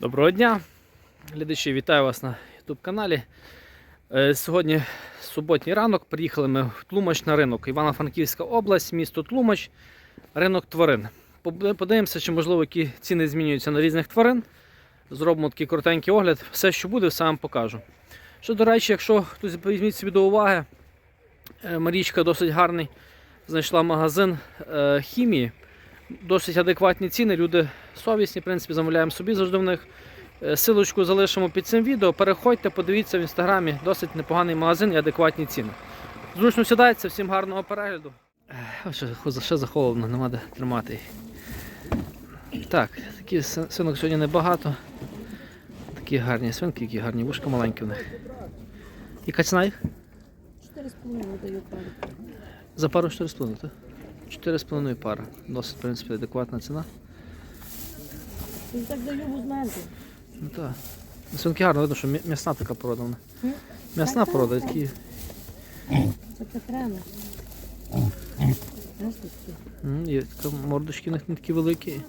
Доброго дня, глядачі, вітаю вас на YouTube каналі. Е, Сьогодні суботній ранок. Приїхали ми в Тлумач на ринок. Івано-Франківська область, місто Тлумач, ринок тварин. Подивимося, чи можливо які ціни змінюються на різних тварин. Зробимо такий коротенький огляд. Все, що буде, все вам покажу. Що, до речі, якщо хтось візьміть собі до уваги, е, Марічка досить гарний. Знайшла магазин е, хімії. Досить адекватні ціни. Люди совісні, в принципі, замовляємо собі завжди в них. Е, Силочку залишимо під цим відео. Переходьте, подивіться в інстаграмі. Досить непоганий магазин і адекватні ціни. Зручно сідається, всім гарного перегляду. Ще, захолодно, нема де тримати їх. Так, такі свинок сьогодні небагато. Такі гарні свинки, які гарні вушка маленькі в них. Яка ціна їх? 4,5 даю пару. За пару 4,5, так? 4,5 пара. Досить, в принципі, адекватна ціна. Я так даю в. Ну так. Ну, Свинки гарно видно, що м'ясна така порода. вона. М'ясна порода, так, такі. Це. М, Є така мордочки в них не такі великі.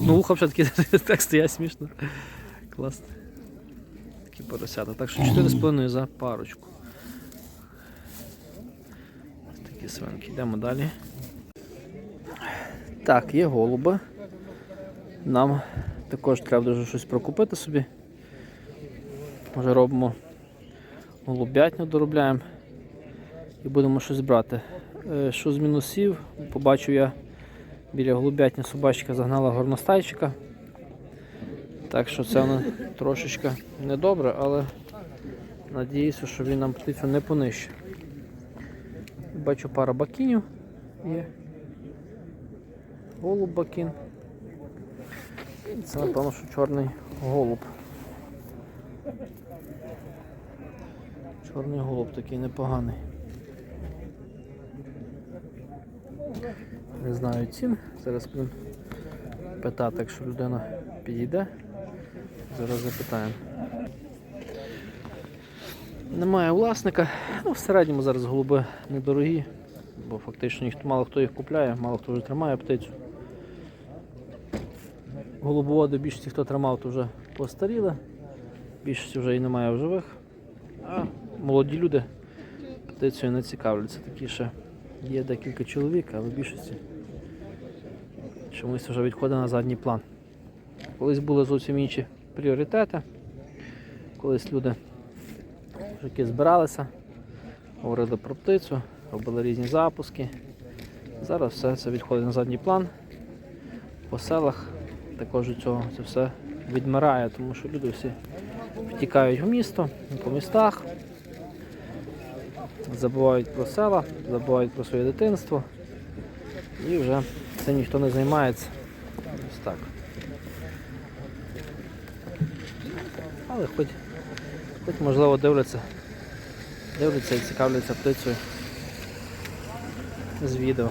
Ну, вуха вже такі так стоять смішно. Класно. Такі поросята. Так що 4,5 за парочку. Ось такі свинки. Йдемо далі. Так, є голуби. Нам також треба дуже щось прокупити собі. Може робимо голубятню доробляємо і будемо щось брати. Е, Що з мінусів? Побачив я біля голубятні собачка загнала горностайчика. Так що це воно трошечки недобре, але надіюся, що він нам птицю не понищить. Бачу пара бакінів є. Голуб бакін. Це напевно, що чорний голуб. Чорний голуб такий непоганий. Не знаю цін. Зараз будемо питати, якщо людина підійде. Зараз запитаємо. Немає власника. Ну, в середньому зараз голуби недорогі, бо фактично ніхто мало хто їх купляє, мало хто вже тримає птицю. Голубоводи більшості хто тримав, то вже постаріли. Більшості вже і немає в живих. А молоді люди птицею не цікавляться. Такі ще є декілька чоловік, але в більшості чомусь вже відходить на задній план. Колись були зовсім інші пріоритети. Колись люди мужики збиралися, говорили про птицю, робили різні запуски. Зараз все це відходить на задній план. По селах також від цього це все відмирає, тому що люди всі втікають в місто, по містах, забувають про села, забувають про своє дитинство і вже цим ніхто не займається. Ось так. Але хоч, хоч можливо дивляться, дивляться і цікавляться птицею з відео.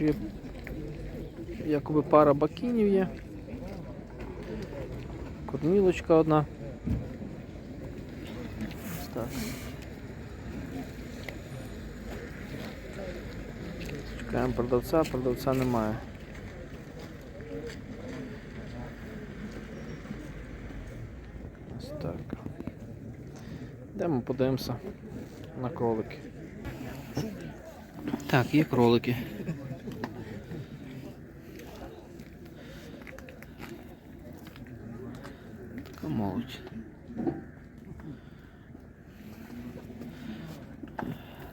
Є якоби пара бакінів є. Кормілочка одна. Так. Чекаємо продавця, продавця немає. Ось так. Йдемо подивимося на кролики. Так, є кролики. Така молодь.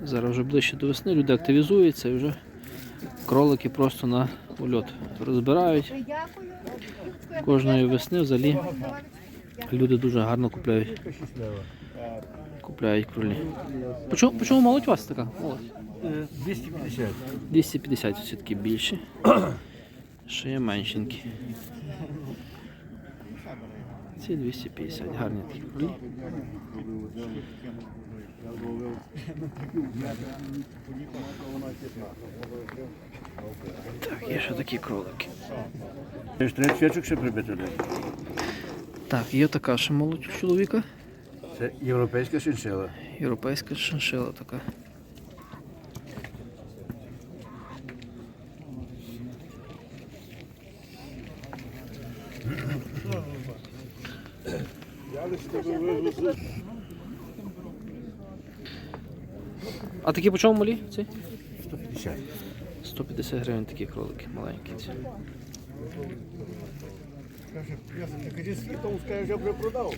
Зараз вже ближче до весни люди активізуються і вже кролики просто на ульот розбирають. Кожної весни взагалі люди дуже гарно купляють. Купляють кролі. По чому, по чому молодь у вас така? Молодь? Е, 250. 250 все-таки більше. Ще є меншенькі. Ці 250, гарні такі. Так, є ще такі кролики. 30 свічок ще прибити. Так, є така ще молодь чоловіка. Це європейська шиншила. Європейська шиншила така. А такі по чому малі? Ці? 150. 150 гривень такі кролики маленькі. ці. Скаже, вже вже продав.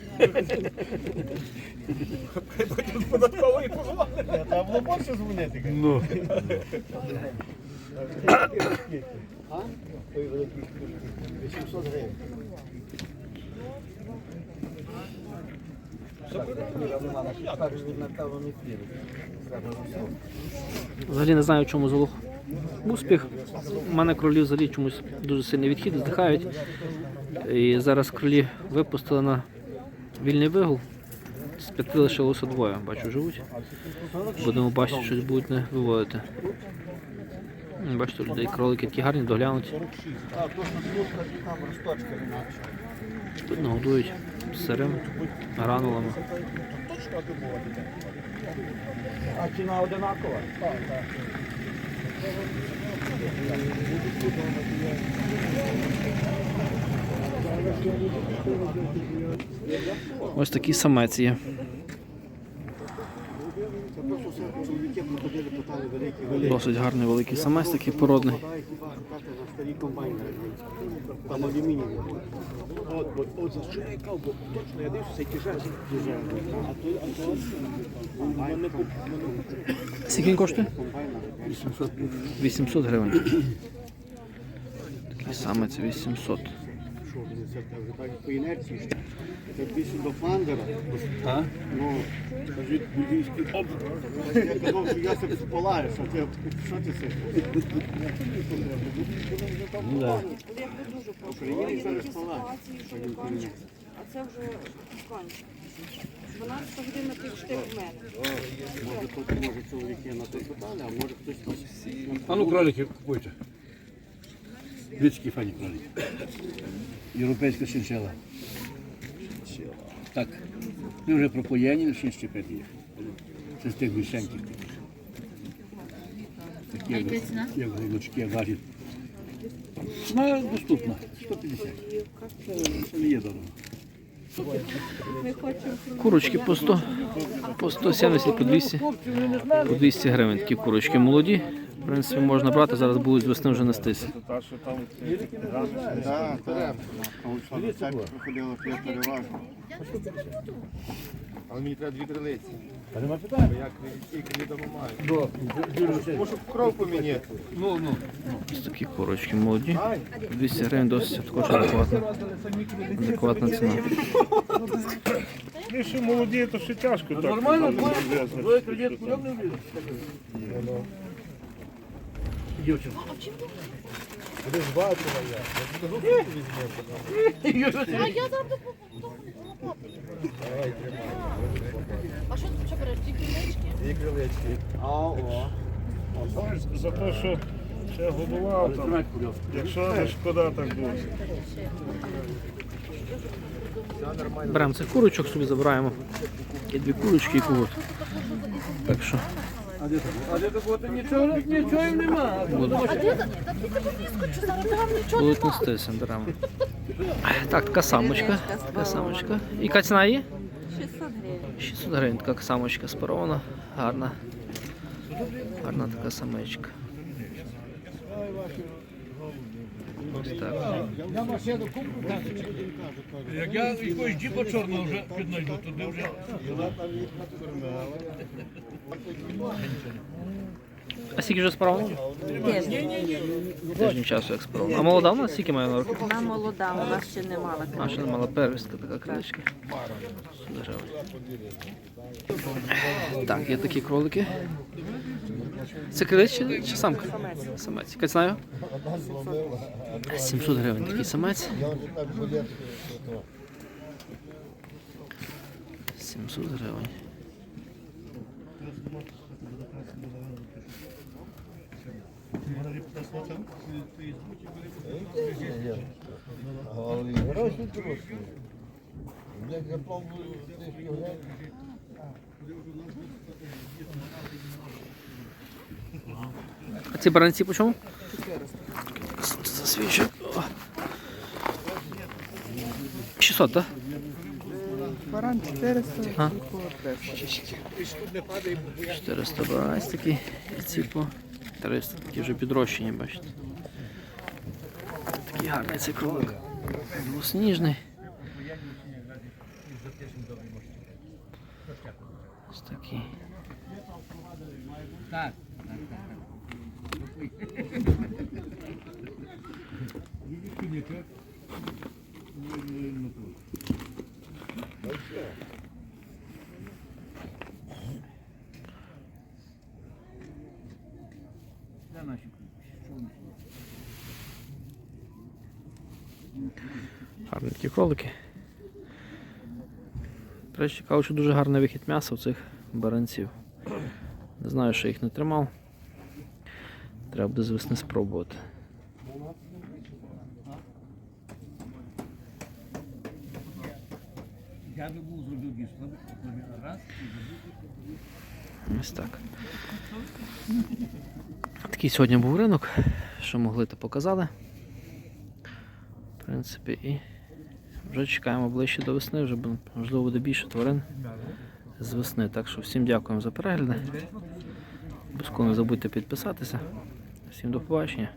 Податковий. Треба було більше дзвонити. Ну. А? Той великий 800 гривень. Взагалі не знаю, в чому залог успіх. У мене кролі взагалі чомусь дуже сильний відхід, здихають. І зараз кролі випустили на вільний вигул. З п'яти лишилося двоє, бачу, живуть. Будемо бачити, щось будуть не виводити. Бачите, людей кролики такі гарні, інакше. Тут нагодують сирим, гранулами. А ціна одинакова? Так, так. Ось такі самець є. Це просто все чоловіки приходили, питали великі, великі. Досить гарний великий самець, такий породний. Там алюміній. От, от, от за що я бо точно я дивлюся, це тяжелий. А то, а то, мене куп- у мене Скільки він коштує? комбайна. 800 гривень. Такий самець 800. Що це вже так по інерції? Це більше до фандера. А? Ну, кажуть, будівський. Я казав, що я себе спалаю, що ти, що ти це? Ну да. Україні зараз спалає. А це вже кончено. 12 годин ти чти в мене. Може, тут може чоловіки на то питали, а може хтось там. А ну кролики купуйте. Людські фані кролики. Європейська шиншила. Так. Ми вже пропоєні, ще щепити їх. Це з тих більшеньких. Такі, як, як голочки важать. Ціна доступна. 150. Це, це не є дорого. Курочки по 100, по 170, по 200, по 200 гривень. Такі курочки молоді. В принципі, можна брати, зараз будуть з весни вже то. Але мені треба дві крилиці. А нема питань? Бо я тільки не допомагаю. Можу кров поміняти. Ну, ну. Ось такі курочки молоді. 200 гривень досить також адекватна, адекватна ціна. Ми ще молоді, то ще тяжко так. Нормально, що кредит кульок не влізе. Ти ж бачила я. Я буду руку візьмемо. А я завжди А що ти що береш? Ті крилечки? Дві крилички. А, о. Знаєш, За те, що ще годував там. Якщо не шкода, так дуже. Беремо цих курочок, собі забираємо. Є дві курочки і кугут. Так що А де то? Нічого, нічого їм нема. А де ти тебе вискочу, зараз там нічого будуть нема. нестися, беремо. Так, така самочка. Така самочка. І яка ціна її? 600 гривень. 600 гривень така самочка спарована, гарна. Гарна така самечка. Ось так. Як я якогось джіпа чорного вже піднайду, туди вже. А скільки вже справлено? Тиждень часу як справлено. А молода вона скільки має на? Вона молода, у нас ще не мала. А, ще не мала первістка така. Гривень. Так, є такі кролики. Це крилич чи, чи самка? Самець. Яка його? 700 гривень такий самець. 700 гривень. Як готов трішки вже. А ці баранці по чому? Засвічу. 600, так? Баран 400, А? кілко 300. 400 баранець такі. І ці по 300. Такі вже підрощені, бачите. Такий гарний цей кролик. Ось такий. Гарні такі кролики. Речі, кажуть, що дуже гарний вихід м'яса у цих баранців. Не знаю, що їх не тримав. Треба буде з весни спробувати. Ось так. Такий сьогодні був ринок. Що могли, то показали. В принципі, і вже чекаємо ближче до весни, вже можливо буде більше тварин з весни. Так що всім дякуємо за перегляди. Обов'язково не забудьте підписатися. Всім до побачення.